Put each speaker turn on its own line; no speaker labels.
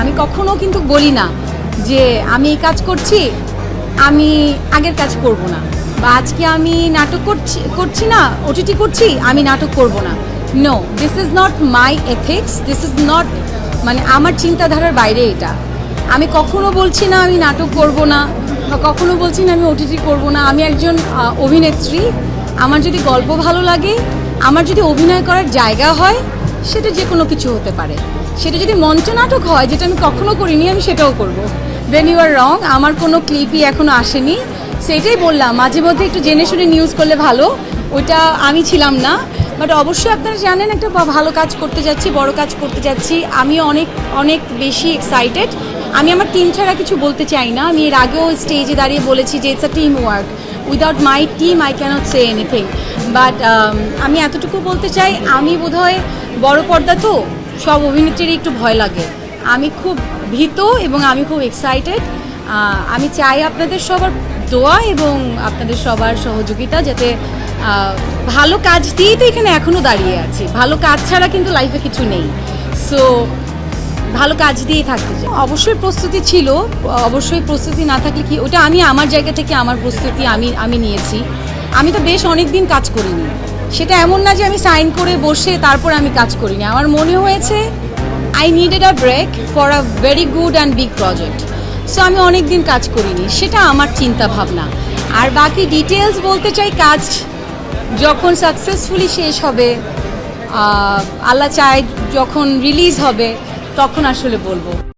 আমি কখনো কিন্তু বলি না যে আমি এই কাজ করছি, আমি আগের কাজ করব না। বা আজকে আমি নাটক করছি করছি না ওটিটি করছি, আমি নাটক করব না। No this is not my ethics this is not মানে আমার চিন্তাধারার বাইরে এটা। আমি কখনো বলছি না আমি নাটক করব না, বা কখনো বলছি না আমি ওটিটি করব না। আমি একজন অভিনেত্রী, আমার যদি গল্প ভালো লাগে, আমার যদি অভিনয় করার জায়গা হয়, সেটা যে কোনো কিছু হতে পারে। সেটা যদি মঞ্চ নাটক হয়, যেটা আমি কখনো করিনি, আমি সেটাও করব। দেন ইউ আর রং আমার কোনো ক্লিপই এখনও আসেনি। সেটাই বললাম, মাঝে মধ্যে একটু জেনে শুনে নিউজ করলে ভালো, ওইটা আমি ছিলাম না। বাট অবশ্যই আপনারা জানেন, একটা ভালো কাজ করতে যাচ্ছি, বড় কাজ করতে যাচ্ছি। আমিও অনেক অনেক বেশি এক্সাইটেড আমি আমার টিম ছাড়া কিছু বলতে চাই না। আমি এর আগেও স্টেজে দাঁড়িয়ে বলেছি যে it's a team work without my team I can't say anything but আমি এতটুকু বলতে চাই, আমি বোধহয় বড় পর্দা তো সব অভিনেত্রীরই একটু ভয় লাগে। আমি খুব ভীত এবং আমি খুব এক্সাইটেড আমি চাই আপনাদের সবার দোয়া এবং আপনাদের সবার সহযোগিতা যাতে ভালো কাজ দিয়েই তো এখানে এখনও দাঁড়িয়ে আছি। ভালো কাজ ছাড়া কিন্তু লাইফে কিছু নেই। সো ভালো কাজ দিয়েই থাকতে চাই। অবশ্যই প্রস্তুতি ছিল। অবশ্যই প্রস্তুতি না থাকলে কি, ওটা আমি আমার জায়গা থেকে আমার প্রস্তুতি আমি আমি নিয়েছি। আমি তো বেশ অনেক দিন কাজ করিনি। সেটা এমন না যে আমি সাইন করে বসে তারপর আমি কাজ করিনি। আমার মনে হয়েছে I needed a break for a very good and big project so আমি অনেক দিন কাজ করিনি, সেটা আমার চিন্তা ভাবনা আর বাকি ডিটেলস বলতে চাই, কাজ যখন সাকসেসফুলি শেষ হবে আল্লাহ চায় যখন রিলিজ হবে, তখন আসলে বলব।